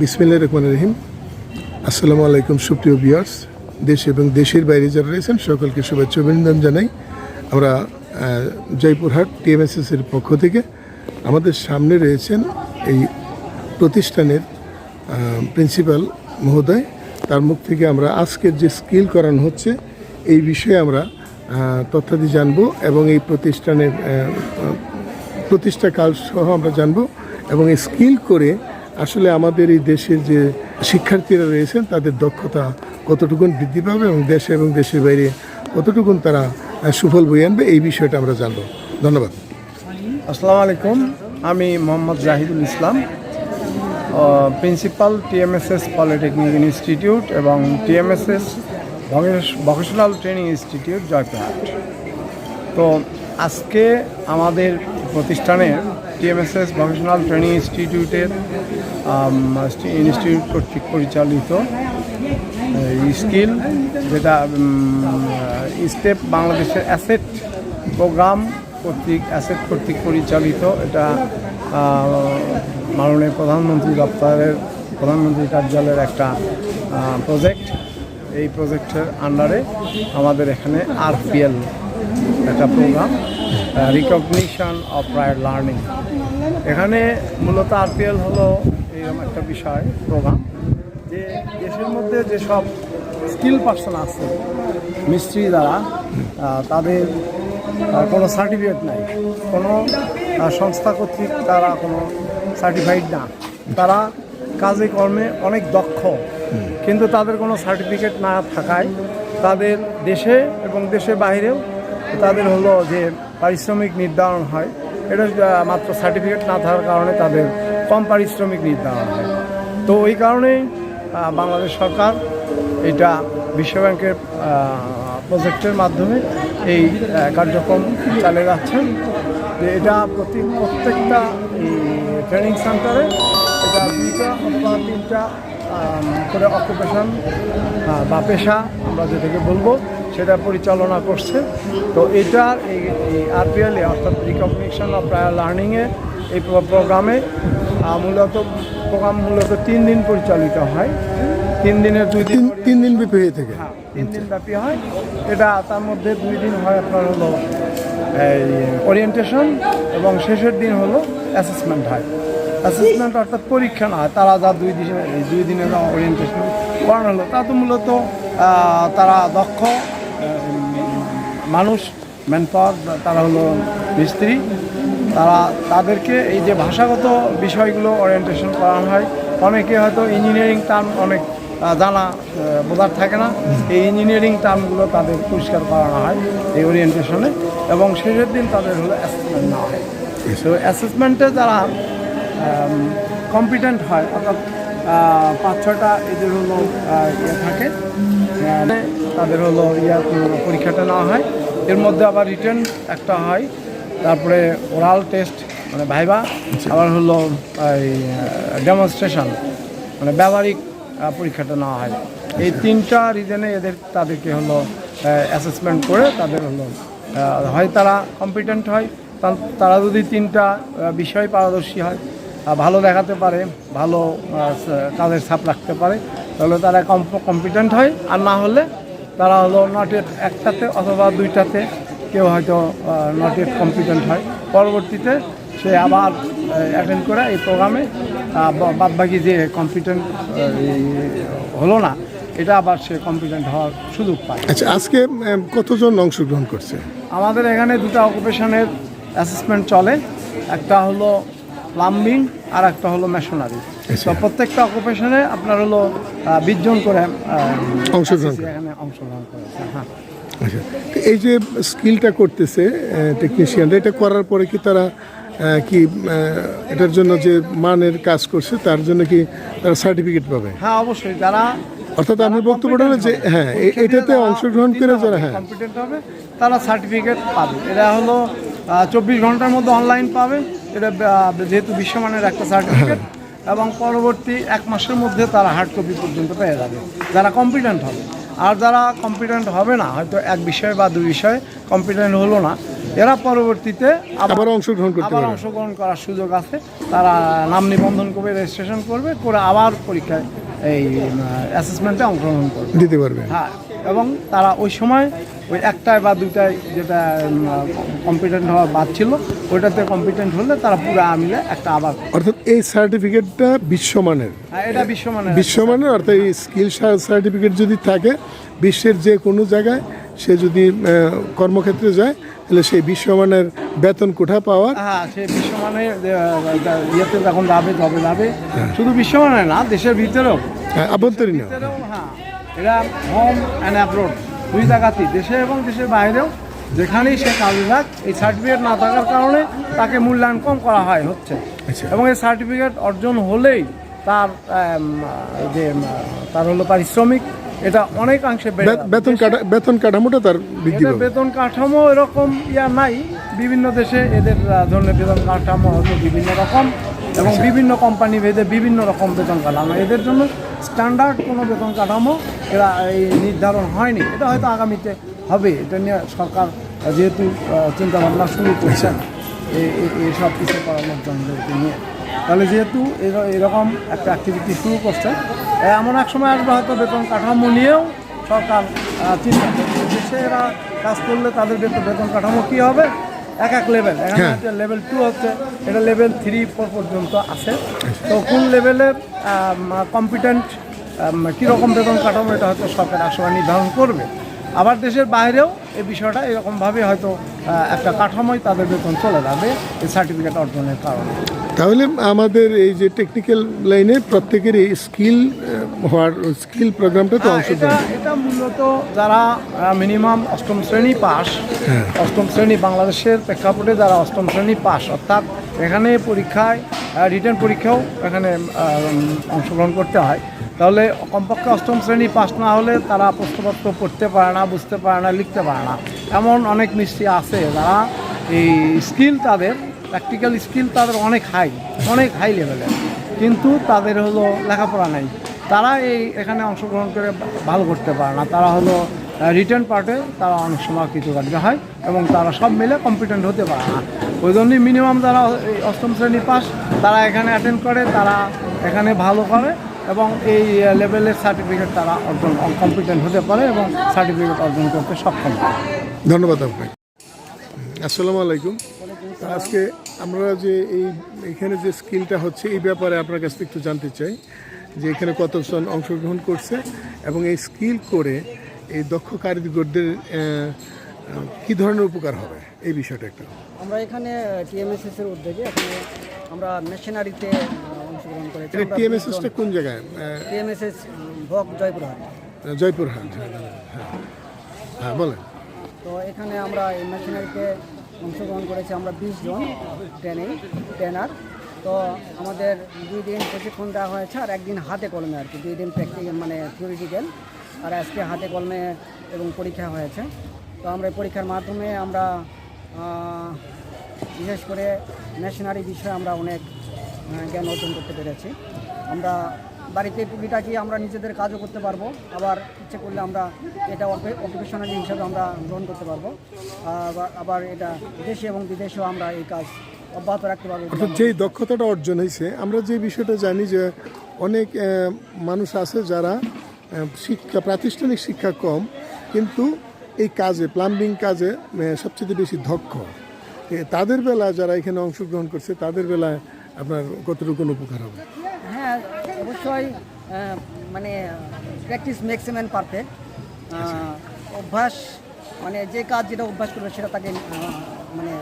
বিসমিল্লা রহমান রহিম। আসসালামু আলাইকুম সুপ্রিয় বিয়ার্স দেশ এবং দেশের বাইরে যারা রয়েছেন সকলকে শুভেচ্ছা অভিনন্দন জানাই। আমরা জয়পুরহাট টিএমএসএস এর পক্ষ থেকে আমাদের সামনে রয়েছেন এই প্রতিষ্ঠানের প্রিন্সিপাল মহোদয়। তার মুখ থেকে আমরা আজকের যে স্কিল করানো হচ্ছে এই বিষয়ে আমরা তথ্যাদি জানব এবং এই প্রতিষ্ঠানের আহ, প্রতিষ্ঠা কাল সহ আমরা জানব এবং স্কিল করে আসলে আমাদের এই দেশের যে শিক্ষার্থীরা রয়েছেন, তাদের দক্ষতা কতটুকুন বৃদ্ধি পাবে এবং দেশে এবং দেশের বাইরে কতটুকুন তারা সুফল বয়ে আনবে, এই বিষয়টা আমরা জানব। ধন্যবাদ। আসসালামু আলাইকুম। আমি Mohammad Zahidul Islam principal TMSS polytechnic institute এবং TMSS vocational training institute, Joypurhat. তো আজকে আমাদের প্রতিষ্ঠানের টিএমএসএস ভকেশনাল ট্রেনিং ইনস্টিটিউটের ইনস্টিটিউট কর্তৃক পরিচালিত স্কিল যেটা স্টেপ বাংলাদেশের অ্যাসেট প্রোগ্রাম কর্তৃক, অ্যাসেট কর্তৃক পরিচালিত, এটা মাননীয় প্রধানমন্ত্রী দপ্তরের, প্রধানমন্ত্রী কার্যালয়ের একটা প্রজেক্ট এই প্রজেক্টের আন্ডারে আমাদের এখানে আরপিএল একটা programme recognition of prior learning এখানে মূলত আরপিএল হলো এরকম একটা বিষয়, প্রোগ্রাম, যে দেশের মধ্যে যেসব স্কিল পার্সন আছে, মিস্ত্রি দ্বারা তাদের কোনো সার্টিফিকেট নাই। কোনো সংস্থা কর্তৃক তারা কোনো সার্টিফাইড না। তারা কাজে কর্মে অনেক দক্ষ। কিন্তু তাদের কোনো সার্টিফিকেট না থাকায় তাদের দেশে এবং দেশের বাইরেও তাদের হলো যে পারিশ্রমিক নির্ধারণ হয়, এটা মাত্র সার্টিফিকেট না থাকার কারণে তাদের কম পারিশ্রমিক নির্ধারণ হয়। তো ওই কারণেই বাংলাদেশ সরকার এটা বিশ্বব্যাংকের প্রজেক্টের মাধ্যমে এই কার্যক্রম চালিয়ে যাচ্ছেন যে এটা প্রতি, প্রত্যেকটা ট্রেনিং সেন্টারে এটা দুইটা অথবা তিনটা করে অকুপেশন বা পেশা আমরা যেটাকে বলব সেটা পরিচালনা করছে। তো এটার এই আরপিএলে অর্থাৎ রিকগনিশন অফ প্রায়ার লার্নিংয়ে এই প্রোগ্রামে মূলত প্রোগ্রাম মূলত তিন দিন পরিচালিত হয়। তিন দিনের দুই দিন তিন দিন ব্যাপী হয়ে থাকে। হ্যাঁ, তিন দিন ব্যাপী হয়। এটা তার মধ্যে দুই দিন হয় আপনার হলো এই ওরিয়েন্টেশন এবং শেষের দিন হলো অ্যাসেসমেন্ট হয়। অ্যাসেসমেন্ট অর্থাৎ পরীক্ষা না হয় তারা যা দুই দিন এই দুই দিনের ওরিয়েন্টেশন করানো হলো তা তো মূলত তারা দক্ষ মানুষ ম্যান পাওয়ার তারা হলো মিস্ত্রি। তারা তাদেরকে এই যে ভাষাগত বিষয়গুলো ওরিয়েন্টেশন করানো হয় অনেকে হয়তো ইঞ্জিনিয়ারিং টার্ম অনেক জানা বোঝার থাকে না। এই ইঞ্জিনিয়ারিং টার্মগুলো তাদের পরিষ্কার করানো হয় এই ওরিয়েন্টেশনে এবং শেষের দিন তাদের হলো অ্যাসেসমেন্ট নেওয়া হয়। তো অ্যাসেসমেন্টে যারা কম্পিটেন্ট হয় অর্থাৎ পাঁচ ছটা এদের হলো ইয়ে থাকে তাদের হলো ইয়া পরীক্ষাটা নেওয়া হয়। এর মধ্যে আবার রিটার্ন একটা হয়। তারপরে ওরাল টেস্ট মানে ভাইবা আবার হলো এই ডেমনস্ট্রেশন মানে ব্যবহারিক পরীক্ষাটা নেওয়া হয়। এই তিনটা রিজনে এদের তাদেরকে হলো অ্যাসেসমেন্ট করে তাদের হলো হয় তারা কম্পিটেন্ট হয়। তারা যদি তিনটা বিষয় পারদর্শী হয় ভালো দেখাতে পারে ভালো কাজের ছাপ রাখতে পারে তাহলে তারা কম্পিটেন্ট হয় আর না হলে তারা হলো নট এট একটাতে অথবা দুইটাতে কেউ হয়তো নট এট কম্পিটেন্ট হয়। পরবর্তীতে সে আবার অ্যাটেন্ড করে এই প্রোগ্রামে বাদ বাকি যে কম্পিটেন্ট হলো না এটা আবার সে কম্পিটেন্ট হওয়ার সুযোগ পায়। আচ্ছা আজকে কতজন অংশগ্রহণ করছে? আমাদের এখানে দুটো অকুপেশনের অ্যাসেসমেন্ট চলে। একটা হলো প্লাম্বিং আর একটা হলো মেশনারি তো প্রত্যেকটা অকুপেশনে আপনার হলো বিশ করে অংশগ্রহণ করে। এখানে অংশগ্রহণ করেছে হ্যাঁ। আচ্ছা এই যে স্কিলটা করতেছে টেকনিশিয়ানরা এটা করার পরে কি তারা কি এটার জন্য যে মানের কাজ করছে তার জন্য কি তারা সার্টিফিকেট পাবে? হ্যাঁ অবশ্যই যারা অর্থাৎ আপনার বক্তব্যটা হলো যে হ্যাঁ এটাতে অংশগ্রহণ করে যারা হ্যাঁ। কম্পিটেন্ট হবে তারা সার্টিফিকেট পাবে। এটা হলো চব্বিশ ঘণ্টার মধ্যে অনলাইন পাবে। এটা যেহেতু বিশ্বমানের একটা সার্টিফিকেট এবং পরবর্তী এক মাসের মধ্যে তারা হার্ড কপি পর্যন্ত পেয়ে যাবে। যারা কম্পিটেন্ট হবে। আর যারা কম্পিটেন্ট হবে না হয়তো এক বিষয় বা দুই বিষয়ে কম্পিটেন্ট হলো না এরা পরবর্তীতে আবার অংশগ্রহণ করতে আবার অংশগ্রহণ করার সুযোগ আছে। তারা নাম নিবন্ধন করবে রেজিস্ট্রেশন করবে করে আবার পরীক্ষায় এই অ্যাসেসমেন্টে অংশগ্রহণ করবে। দিতে পারবে। হ্যাঁ। এবং তারা ওই সময় ওই একটায় বা দুটায় যেটা কম্পিটেন্ট হওয়া বাদ ছিল ওইটাতে কম্পিটেন্ট হলে তারা পুরো মিলে একটা আবার অর্থাৎ এই সার্টিফিকেটটা বিশ্বমানের। হ্যাঁ, এটা বিশ্বমানের বিশ্বমানের অর্থাৎ এই স্কিল সার্টিফিকেট যদি থাকে বিশ্বের যে কোনো জায়গায় সে যদি কর্মক্ষেত্রে যায় তাহলে সেই বিশ্বমানের বেতন কোঠা পাওয়ার হ্যাঁ সে বিশ্বমানের ইয়েতে যখন যাবে জবে যাবে। শুধু বিশ্বমানে না দেশের ভিতরেও। হ্যাঁ, আভ্যন্তরীণ হ্যাঁ। এরা হোম অ্যান্ড অ্যাব্রোড দুই জায়গাতেই দেশে এবং দেশের বাইরেও যেখানেই সে কাজে যাক এই সার্টিফিকেট না থাকার কারণে তাকে মূল্যায়ন কম করা হয় হচ্ছে। আচ্ছা। এবং এই সার্টিফিকেট অর্জন হলেই তার যে তার হলো পারিশ্রমিক এটা অনেকাংশে বেতন বেতন কাঠামোটা তার বেতন কাঠামো এরকম ইয়া নাই। বিভিন্ন দেশে এদের ধরনের বেতন কাঠামো হয়তো বিভিন্ন রকম। এবং বিভিন্ন কোম্পানি ভেদে বিভিন্ন রকম বেতন কাঠামো। এদের জন্য স্ট্যান্ডার্ড কোনো বেতন কাঠামো এরা এই নির্ধারণ হয়নি। এটা হয়তো আগামীতে হবে। এটা নিয়ে সরকার যেহেতু চিন্তা ভাবনা শুরু করছেন এই- সব কিছু করানোর জন্য নিয়ে। তাহলে যেহেতু এর- এরকম একটা অ্যাক্টিভিটি শুরু করছে এমন এক সময় আসবে হয়তো বেতন কাঠামো নিয়েও সরকার চিন্তা করছে দেশে এরা কাজ করলে তাদের বেতন কাঠামো কী হবে এক এক লেভেল এখানে লেভেল টু হচ্ছে এটা লেভেল থ্রি ফোর পর্যন্ত আছে। তো কোন লেভেলে কম্পিটেন্ট কীরকম বেতন কাঠামো এটা হয়তো সরকার আসলে নির্ধারণ করবে। আবার দেশের বাইরেও এই বিষয়টা এরকমভাবে হয়তো একটা কাঠামোই তাদের বেতন চলে যাবে এই সার্টিফিকেট অর্জনের কারণে। তাহলে আমাদের এই যে টেকনিক্যাল লাইনে প্রত্যেকেরই স্কিল হওয়ার স্কিল প্রোগ্রামটা তো হ্যাঁ, অংশ এটা এটা মূলত যারা মিনিমাম অষ্টম শ্রেণি পাস হ্যাঁ। অষ্টম শ্রেণি বাংলাদেশের প্রেক্ষাপটে যারা অষ্টম শ্রেণি পাস অর্থাৎ এখানে পরীক্ষায় রিটার্ন পরীক্ষাও এখানে অংশগ্রহণ করতে হয়। তাহলে কমপক্ষে অষ্টম শ্রেণি পাস না হলে তারা প্রশ্নপত্র পড়তে পারে না বুঝতে পারে না লিখতে পারে না। এমন অনেক মিষ্টি আছে যারা এই স্কিল তাদের প্র্যাকটিক্যাল স্কিল তাদের অনেক হাই অনেক হাই লেভেলের কিন্তু তাদের হলো লেখাপড়া নেই। তারা এই এখানে অংশগ্রহণ করে ভালো করতে পারে না। তারা হলো রিটার্ন পার্টে তারা অনেক সময় কৃতকার্য হয় এবং তারা সব মিলে কম্পিটেন্ট হতে পারে না। ওই জন্যই মিনিমাম যারা অষ্টম শ্রেণি পাস, তারা এখানে অ্যাটেন্ড করে, তারা এখানে ভালো করে এবং এই লেভেলের সার্টিফিকেট তারা অর্জন কম্পিটেন্ট হতে পারে এবং সার্টিফিকেট অর্জন করতে সক্ষম হয়। ধন্যবাদ আপনাকে। আসসালামু আলাইকুম। আজকে আমরা যে এই এখানে যে স্কিলটা হচ্ছে এই ব্যাপারে আপনার কাছ থেকে একটু জানতে চাই যে এখানে কতজন অংশগ্রহণ করছে এবং এই স্কিল করে এই দক্ষ কারিগরদের কি ধরনের উপকার হবে? এই বিষয়টা একটু। আমরা এখানে টিএমএসএস এর উদ্যোগে এখানে আমরা মেশিনারিতে অংশগ্রহণ করেছি। টিএমএসএসটা কোন জায়গায়? টিএমএসএস ভক জয়পুরহাট। জয়পুরহাট। হ্যাঁ হ্যাঁ হ্যাঁ বলেন। তো এখানে আমরা এই মেশিনারিতে অংশগ্রহণ করেছি আমরা বিশ জন ট্রেনিং, ট্রেনার। তো আমাদের দুই দিন প্রশিক্ষণ দেওয়া হয়েছে আর একদিন হাতে কলমে আর কি, দুই দিন প্র্যাকটিক্যাল মানে থিওরিটিক্যাল আর আজকে হাতে কলমে এবং পরীক্ষা হয়েছে। তো আমরা পরীক্ষার মাধ্যমে আমরা বিশেষ করে মেশিনারি বিষয়ে আমরা অনেক জ্ঞান অর্জন করতে পেরেছি। আমরা বাড়িতে টুকিটাকি আমরা নিজেদের কাজও করতে পারব। আবার ইচ্ছে করলে আমরা এটা অকুপেশনালি হিসাবে আমরা গ্রহণ করতে পারব। আবার- আবার এটা দেশে এবং বিদেশেও আমরা এই কাজ অব্যাহত রাখতে পারব। যেই দক্ষতাটা অর্জন হয়েছে আমরা যে বিষয়টা জানি যে অনেক মানুষ আছে যারা শিক্ষা প্রাতিষ্ঠানিক শিক্ষা কম কিন্তু এই কাজে প্লাম্বিং কাজে সবচেয়ে বেশি দক্ষ। তাদের বেলা যারা এখানে অংশগ্রহণ করছে তাদের বেলায় আপনার কতটুকু উপকার হবে? হ্যাঁ অবশ্যই মানে প্র্যাকটিস ম্যাক্সিমাম পারফেক্ট অভ্যাস মানে যে কাজ যেটা অভ্যাস করবে সেটা তাকে মানে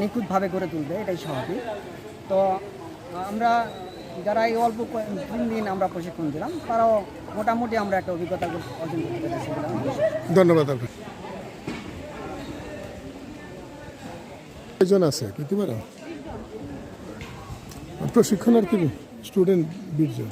নিখুঁতভাবে গড়ে তুলবে এটাই স্বাভাবিক। তো আমরা যারা এই অল্প তিন দিন আমরা প্রশিক্ষণ দিলাম তারাও মোটামুটি আমরা একটা অভিজ্ঞতা অর্জন করতে পেরেছি। ধন্যবাদ আপনার কয়জন আছে? কইতে পারো প্রশিক্ষণার্থী? স্টুডেন্ট বিশ জন